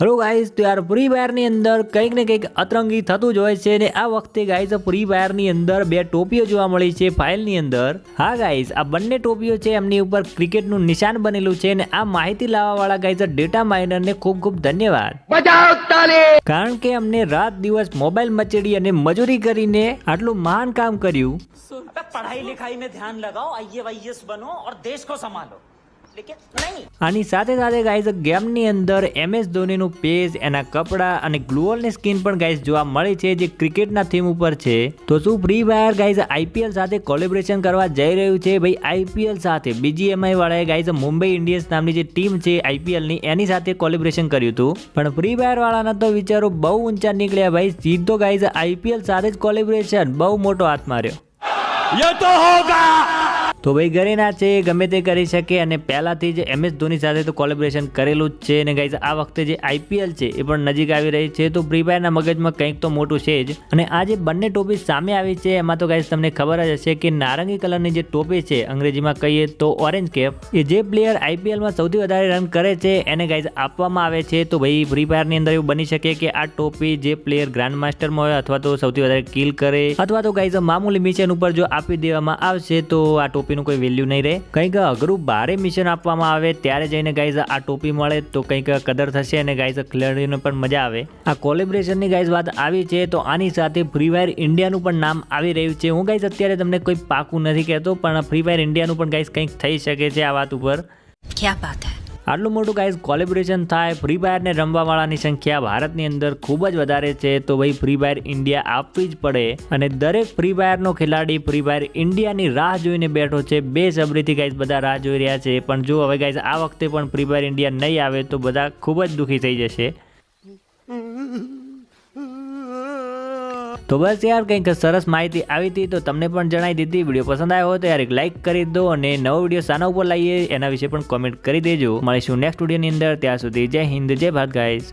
Hello guys તો યાર free ફાયરની અંદર કંઈક ને કંઈક અતરંગી થતું જ હોય છે ને આ વખતે ગાઈઝ ફ્રી ફાયરની અંદર બે ટોપીઓ જોવા મળી છે ફાઇલની અંદર. હા ગાઈઝ આ બંને ટોપીઓ છે એમની ઉપર ક્રિકેટનું નિશાન બનેલું છે અને આ માહિતી લાવવાવાળા ગાઈઝ ડેટા માઇનરને ખૂબ ખૂબ ધન્યવાદ. કારણ કે અમને રાત દિવસ મોબાઈલ મચડી અને મજૂરી કરીને આટલું મહાન કામ કર્યું. પઢાઈ લિખાઈ મેં ધ્યાન લગાઓ આઈએસ બનો દેશ કો સંભાલો આની સાથે સાથે ગાઈઝ ગેમની અંદર એમ એસ ધોનીનું પેસ એના કપડાં અને ગ્લોઅલની સ્કીન પણ ગાઈઝ જોવા મળે છે જે ક્રિકેટના થીમ ઉપર છે. તો શું ફ્રી ફાયર ગાઈઝ આઈપીએલ સાથે કોલેબ્રેશન કરવા જઈ રહ્યું છે? ભાઈ આઈપીએલ સાથે બીજીએમઆઈ વાળાએ ગાઈઝ મુંબઈ ઇન્ડિયન્સ નામની જે ટીમ છે આઈપીએલની એની સાથે કોલેબ્રેશન કર્યું હતું. પણ ફ્રી ફાયર વાળાના તો વિચારો બહુ ઊંચા નીકળ્યા ભાઈ. સીધો ગાઈઝ આઈપીએલ સાથે જ કોલેબ્રેશન બહુ મોટો હાથ માર્યો. ભાઈ ગરીના છે, ગમે તે કરી શકે અને પહેલાથી જ એમએસ ધોની સાથે તો કોલેબોરેશન કરેલું જ છે અને ગાઈઝ આ વખતે જે આઈપીએલ છે એ પણ નજીક આવી રહી છે, તો ફ્રી ફાયરના મગજમાં કંઈક તો મોટું છે જ. અને આ જે બંને ટોપી સામે આવી છે, એમાં તો ગાઈઝ તમને ખબર જ હશે કે નારંગી કલરની જે ટોપી છે, અંગ્રેજીમાં કહીએ તો ઓરેન્જ કેપ એ જે પ્લેયર આઈપીએલમાં સૌથી વધારે રન કરે છે, એને ગાઈઝ આપવામાં આવે છે. તો ભાઈ ફ્રી ફાયરની અંદર એવું બની શકે કે આ ટોપી જે પ્લેયર ગ્રાન્ડ માસ્ટરમાં હોય અથવા તો સૌથી વધારે કિલ કરે, અથવા તો ગાઈઝ મામૂલી મિશન ઉપર જો આપી દેવામાં આવશે, તો આ ટોપીનું કોઈ વેલ્યુ નહીં રહે. કંઈક અઘરું બારે મિશન આપવામાં આવે ત્યારે જઈને ગાઈઝ આ ટોપી મળે તો કંઈક કદર થશે અને ગાઈઝ ખેલાડીઓને પણ મજા આવે. આ કોલેબ્રેશનની ગાઈઝ વાત આવી છે તો આની સાથે ફ્રી ફાયર ઇન્ડિયાનું પણ નામ આવી રહ્યું છે. હું ગાઈઝ અત્યારે તમને કોઈ પાકું નથી કહેતો, પણ ફ્રી ફાયર ઇન્ડિયાનું પણ ગાઈઝ કંઈક થઈ શકે છે આ વાત ઉપર. ક્યાં વાત હે? આટલું મોટું ગાઈઝ કોલેબરેશન થાય ફ્રી ફાયરને રમવાવાળાની સંખ્યા ભારતની અંદર ખૂબ જ વધારે છે, તો ભાઈ ફ્રી ફાયર ઇન્ડિયા આપવી જ પડે. અને દરેક ફ્રી ફાયરનો ખેલાડી ફ્રી ફાયર ઇન્ડિયાની રાહ જોઈને બેઠો છે, બે સબરીથી ગાઈઝ બધા રાહ જોઈ રહ્યા છે. પણ જો હવે ગાઈઝ આ વખતે પણ ફ્રી ફાયર ઇન્ડિયા નહીં આવે, તો બધા ખૂબ જ દુઃખી થઈ જશે. તો બસ યાર, કંઈક સરસ માહિતી આવી હતી તો તમને પણ જણાવી દીધી. વીડિયો પસંદ આવ્યો તો યાર એક લાઇક કરી દો અને નવો વીડિયો સાના ઉપર લાવીએ એના વિશે પણ કોમેન્ટ કરી દેજો. મળીશું નેક્સ્ટ વિડીયોની અંદર. ત્યાં સુધી જય હિન્દ, જય ભારત ગાઈઝ